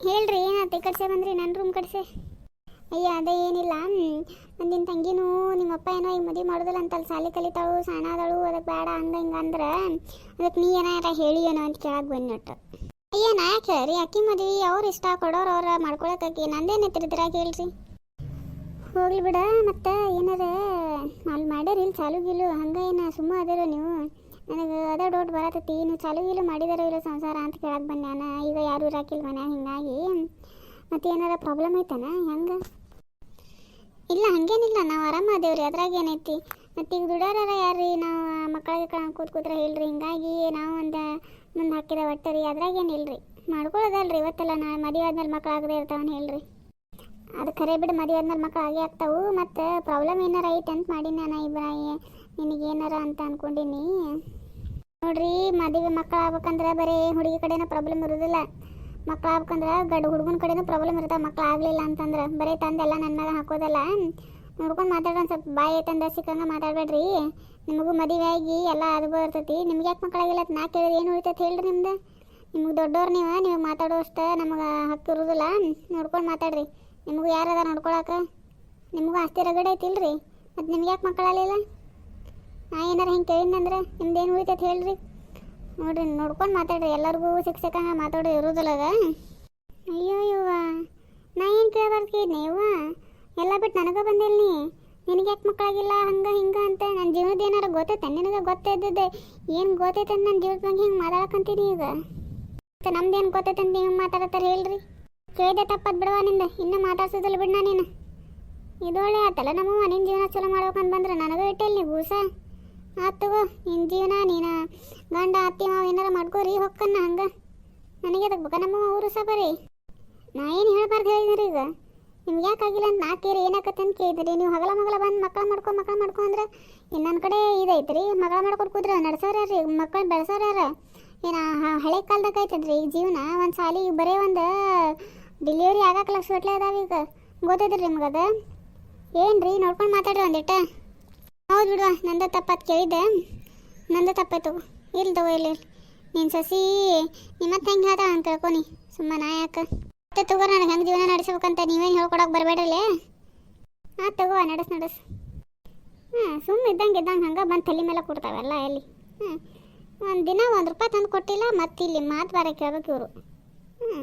ಹೇಳ್ರಿ ಏನಾಯ್ತು ಈ ಬಂದ್ರಿ? ನನ್ನ ರೂಮ್ ಕಡ್ಸೆ ಅಯ್ಯ, ಅದೇ ಏನಿಲ್ಲ. ನಂದಿನ ತಂಗಿನೂ ನಿಮ್ಮಪ್ಪ ಏನೋ ಈಗ ಮದುವೆ ಮಾಡೋದಿಲ್ಲ ಅಲ್ಲಿ ಸಾಲಿ ಕಲಿತಾಳು ಸಣ್ಣ ಅದಕ್ಕೆ ಬೇಡ ಹಂಗೆ ಹಿಂಗೆ ಅಂದ್ರೆ ಅದಕ್ಕೆ ನೀ ಏನಾರ ಹೇಳಿ ಏನೋ ಅಂತ ಕೇಳಕ್ಕೆ ಬಂದ್ಬಿಟ್ಟು ಅಯ್ಯ, ನಾ ಯಾಕೆ ರೀ ಅಕ್ಕಿ ಮದುವೆ, ಅವ್ರು ಇಷ್ಟ, ಕೊಡೋರು ಅವ್ರ ಮಾಡ್ಕೊಳಕ್ಕೆ ನಂದೇನು ತಿರ್ದಿರಾಗ ಹೇಳ್ರಿ. ಹೋಗ್ಲಿ ಬಿಡ, ಮತ್ತೆ ಏನಾರ ಅಲ್ಲಿ ಮಾಡ್ಯಾರ ಇಲ್ಲಿ ಚಾಲು ಗಿಲು, ಹಂಗೆ ಏನ ಸುಮ್ಮ ಅದಿರೋ ನೀವು? ನನಗೆ ಅದೇ ಡೌಟ್ ಬರತೈತಿ. ನೀವು ಚಾಲು ಗೀಲು ಮಾಡಿದಾರೋ ಇಲ್ಲ ಸಂಸಾರ ಅಂತ ಕೇಳಕ್ಕೆ ಬಂದ್ಯಾನ ಈಗ ಯಾರು ಇರಾಕಿಲ್ಲ ಮನ್ಯಾಗ, ಹಿಂಗಾಗಿ ಮತ್ತೆ ಏನಾರ ಪ್ರಾಬ್ಲಮ್ ಐತನ? ಹೆಂಗೆ? ಇಲ್ಲ, ಹಂಗೇನಿಲ್ಲ. ನಾವು ಆರಾಮ ಅದೇವ್ರಿ. ಅದ್ರಾಗ ಏನೈತಿ? ಮತ್ತೆ ಈಗ ದುಡ್ಯಾರ ಯಾರ್ರಿ? ನಾವು ಮಕ್ಕಳಿಗೆ ಕೂತ್ ಕೂತ್ರೆ ಹೇಳ್ರಿ. ಹಿಂಗಾಗಿ ನಾವು ಒಂದು ಮುಂದೆ ಹಾಕಿದ ಒಟ್ಟೆ ರೀ ಅದ್ರಾಗ ಏನಿಲ್ಲರಿ ಮಾಡ್ಕೊಳ್ಳೋದಲ್ರಿ ಇವತ್ತೆಲ್ಲ. ನಾ ಮದುವೆ ಆದ್ಮೇಲೆ ಮಕ್ಳು ಆಗದೆ ಇರ್ತಾವನ್ ಹೇಳ್ರಿ. ಅದು ಖರೆ ಬಿಡು ಮದುವೆ ಆದ್ಮೇಲೆ ಮಕ್ಳು ಆಗೇ ಆಗ್ತಾವು. ಮತ್ತು ಪ್ರಾಬ್ಲಮ್ ಏನಾರ ಐತೆ ಅಂತ ಮಾಡೀನಿ ನಾನು ಇಬ್ರಾಯಿ. ನಿನಗೆ ಏನಾರ ಅಂತ ಅನ್ಕೊಂಡಿನಿ. ನೋಡ್ರಿ ಮದುವೆ ಮಕ್ಕಳು ಆಗ್ಬೇಕಂದ್ರೆ ಬರೀ ಹುಡುಗಿ ಕಡೆನೂ ಪ್ರಾಬ್ಲಮ್ ಇರೋದಿಲ್ಲ. ಮಕ್ಕಳು ಆಗ್ಬೇಕಂದ್ರೆ ಗಡ್ ಹುಡುಗನ ಕಡೆನೂ ಪ್ರಾಬ್ಲಮ್ ಇರ್ತಾವೆ, ಮಕ್ಳ ಆಗಲಿಲ್ಲ ಅಂತಂದ್ರೆ. ಬರೀ ತಂದೆಲ್ಲ ನನ್ನ ಮೇಲೆ ಹಾಕೋದಲ್ಲ. ನೋಡ್ಕೊಂಡು ಮಾತಾಡೋಣ ಸ್ವಲ್ಪ ಬಾಯಿ ತಂದ ಸಿಕ್ಕಂಗೆ ಮಾತಾಡಬೇಡ್ರಿ. ನಿಮಗೂ ಮದುವೆ ಆಗಿ ಎಲ್ಲ ಅನುಭವ ಇರ್ತೈತಿ. ನಿಮ್ಗೆ ಯಾಕೆ ಮಕ್ಕಳಾಗಿಲ್ಲ ನಾ ಕೇಳಿದ್ರೆ ಏನು ಉಳಿತೈತೆ ಹೇಳ್ರಿ ನಿಮ್ದು? ನಿಮ್ಗೆ ದೊಡ್ಡವ್ರು ನೀವು ನೀವು ಮಾತಾಡೋಷ್ಟು ನಮಗೆ ಹಕ್ಕು ಇರೋದಿಲ್ಲ. ನೋಡ್ಕೊಂಡು ಮಾತಾಡ್ರಿ. ನಿಮಗೂ ಯಾರದ ನೋಡ್ಕೊಳಕ? ನಿಮಗೂ ಆಸ್ತಿ ರಗಡೆ ಐತಿಲ್ರಿ. ಮತ್ತು ನಿಮ್ಗೆ ಯಾಕೆ ಮಕ್ಕಳಾಗಲಿಲ್ಲ ನಾ ಏನಾರ ಹಿಂಗೆ ಕೇಳಿದ್ನಂದ್ರೆ ನಿಮ್ದು ಏನು ಉಳಿತೈತೆ ಹೇಳ್ರಿ. ನೋಡ್ರಿ, ನೋಡ್ಕೊಂಡು ಮಾತಾಡ್ರಿ. ಎಲ್ಲರಿಗೂ ಶಿಕ್ಷಕಂಗ ಮಾತಾಡೋ ಇರೋದಲ್ಲ ಅದ. ಅಯ್ಯೋ ಇವ್ವ ನಾ ಏನು ಕೇಳಬಾರ್ದು ಕೇಳಿದ್ನಿ ಇವ್ವ ಎಲ್ಲ ಬಿಟ್ಟು ನನಗೆ ಬಂದಿಲ್ಲ ನೀ ನಿನಗೆ ಯಾಕೆ ಮಕ್ಕಳಾಗಿಲ್ಲ ಹಂಗೆ, ಹಿಂಗೆ ಅಂತ. ನನ್ನ ಜೀವನದ ಏನಾರ ಗೊತ್ತೈತೆ? ನಿನಗೆ ಗೊತ್ತಿದ್ದದೆ ಏನು ಗೊತ್ತೈತೆ ಅಂತ ನನ್ನ ಜೀವನದ ಬಗ್ಗೆ ಹಿಂಗೆ ಮಾತಾಡಕಂತೀನಿ ಈಗ? ಮತ್ತೆ ನಮ್ದೇನು ಗೊತ್ತೈತೆ ಅಂತ ನೀವು ಮಾತಾಡತ್ತಾರೆ ಹೇಳ್ರಿ. ಕೇಳಿದೆ ತಪ್ಪದ್ ಬಿಡವ ನಿಂದ. ಇನ್ನೂ ಮಾತಾಡ್ಸೋದಿಲ್ಲ ಬಿಡ್ನ ನೀನು. ಇದೊಳ್ಳೆ ಆತಲ್ಲ ನಮ್ಮವ್ವ. ನಿನ್ನ ಜೀವನ ಚಲೋ ಮಾಡ್ಬೇಕಂತ ಬಂದ್ರೆ ನನಗೂ ಇಟ್ಟಿಲ್ಲ ನೀ ಗೂಸ ಆತ್ ತಗೋ ನಿನ್ನ ಜೀವನ ನೀನ? ಗಂಡ, ಅತ್ತಿ, ಮಾವ, ಏನಾರ ಮಾಡ್ಕೋರಿ, ಹೊಕ್ಕನ್ನ ಹಂಗ. ನನಗೆ ಅದಕ್ಕೆ ಬುಕ ನಮ್ಮ ಊರು ಸಬರಿ ನಾ ಏನು ಹೇಳ್ಬಾರ್ದು ಹೇಳಿದ್ರಿ ಈಗ? ನಿಮ್ಗೆ ಯಾಕಾಗಿಲ್ಲ ಅಂತ ನಾ ಕೇರಿ, ಏನಾಕತ್ತೆ ಅಂತ ಕೇಳಿದ್ರಿ. ನೀವು ಹಗಲ ಮಗಲ ಬಂದು ಮಕ್ಕಳು ಮಾಡ್ಕೊ ಮಕ್ಕಳು ಮಾಡ್ಕೊ ಅಂದ್ರೆ ಇನ್ನು ನನ್ನ ಕಡೆ ಇದೈತ್ರಿ ಮಗಳ ಮಾಡ್ಕೊಂಡು ಕೂತ್ರೆ ನಡ್ಸೋರು ರೀ ಮಕ್ಕಳು ಬೆಳೆಸೋರು ಯಾರು? ಏನು ಹಳೆ ಕಾಲದಾಗ ಐತದ್ರಿ ಈಗ ಜೀವನ? ಒಂದು ಸಾಲಿ ಬರೀ ಒಂದು ಡೆಲಿವರಿ ಆಗಕ್ಕೆ ಲಕ್ಷ ಗಟ್ಲೆ ಅದಾವ ಈಗ. ಗೊತ್ತೈತ್ರಿ ನಿಮ್ಗೆ ಅದು ಏನು ರೀ ನೋಡ್ಕೊಂಡು ಮಾತಾಡ್ರಿ ಒಂದಿಟ್ಟ. ಹೌದು ಬಿಡುವ. ನಂದ ತಪ್ಪತ್ತು ಕೇಳಿದ್ದೆ. ನಂದ ತಪ್ಪಾಯ್ತು ಇಲ್ಲಿ ತಗೋ ಇಲ್ಲಿ ನಿನ್ನ ಸಸಿ ನಿಮ್ಮತ್ತೆ ಹೆಂಗೆ ಹಾದ ಅಂತ ಕೇಳ್ಕೊನಿ. ಸುಮ್ಮ ನಾ ಯಾಕೆ? ಮತ್ತೆ ತಗೋ, ನನಗೆ ಹೆಂಗೆ ಜೀವನ ನಡೆಸ್ಬೇಕಂತ ನೀವೇನು ಹೇಳ್ಕೊಡಕ್ಕೆ ಬರಬೇಡ್ರಲ್ಲೇ ಹಾಂ ತಗೋ, ನಡೆಸ್ ನಡೆಸ್. ಹಾಂ ಸುಮ್ಮ ಇದ್ದಂಗೆ ಇದ್ದಂಗೆ ಹಂಗೆ ಬಂದು ತಲೆ ಮೇಲೆ ಕೊಡ್ತಾವೆಲ್ಲ ಎಲ್ಲಿ ಹ್ಞೂ ಒಂದು ದಿನ ಒಂದು ರೂಪಾಯಿ ತಂದು ಕೊಟ್ಟಿಲ್ಲ ಮತ್ತೆ ಇಲ್ಲಿ ಮಾತು ಬಾರ ಕೇಳ್ಬೇಕು ಇವರು. ಹ್ಞೂ